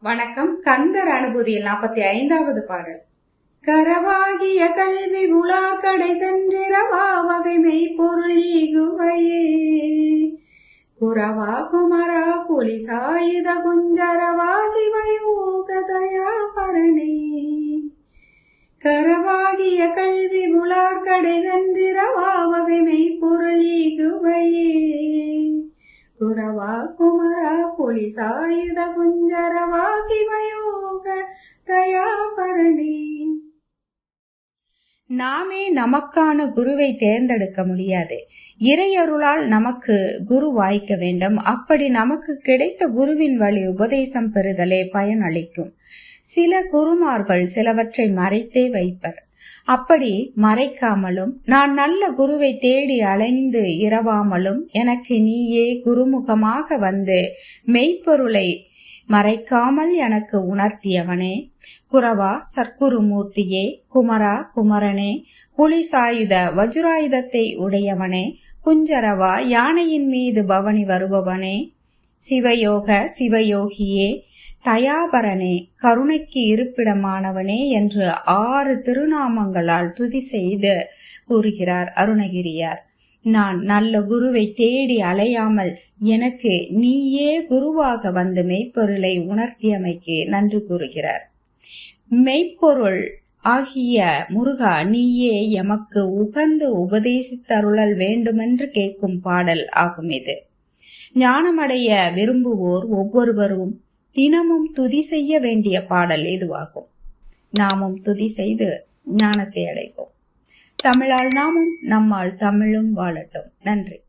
வணக்கம். கந்தர் அனுபூதியில் நாற்பத்தி ஐந்தாவது பாடல். கரவாகிய கல்வி உலா கடை சென்றிரவா வகைமை பொருள் ஈகுவையே. குரவா குமரா புலி சாயுத குஞ்சரவா சிவயோகதயா பரணே கரவாகிய கல்வி உலாக்கடை சென்றிரவா வகைமை பொருள் ஈகுவையே. குரவா குமரா புலி சாயுத குஞ்சரவா சிவயோக தயாபரணி. நாமே நமக்கான குருவை தேர்ந்தெடுக்க முடியாது. இறையருளால் நமக்கு குரு வாய்க்க வேண்டும். அப்படி நமக்கு கிடைத்த குருவின் வழி உபதேசம் பெறுதலே பயனளிக்கும். சில குருமார்கள் சிலவற்றை மறைத்தே வைப்பர். அப்படி மறைக்காமலும் நான் நல்ல குருவை தேடி அலைந்து இரவாமலும் எனக்கு நீயே குருமுகமாக வந்து மெய்ப்பொருளை மறைக்காமல் எனக்கு உணர்த்தியவனே. குரவா சர்க்குருமூர்த்தியே குமரா குமரனே புலிசாயுத வஜ்ராயுதத்தை உடையவனே குஞ்சரவா யானையின் மீது பவனி வருபவனே. சிவயோக சிவயோகியே தயாபரனே கருணைக்கு இருப்பிடமானவனே என்று ஆறு திருநாமங்களால் துதி செய்து கூறுகிறார் அருணகிரியார். நான் நல்ல குருவை தேடி அலையாமல் எனக்கு நீயே குருவாக வந்து மெய்ப்பொருளை உணர்த்தியமைக்கு நன்றி கூறுகிறார். மெய்ப்பொருள் ஆகிய முருகா நீயே எமக்கு உகந்து உபதேசித்தருளல் வேண்டுமென்று கேட்கும் பாடல் ஆகும் இது ஞானமடைய விரும்புவோர் ஒவ்வொருவரும் தினமும் துதி செய்ய வேண்டிய பாடல் இதுவாகும் நாமும் துதி செய்து ஞானத்தை அடைவோம். தமிழால் நாமும் நம்மால் தமிழும் வாழட்டும். நன்றி.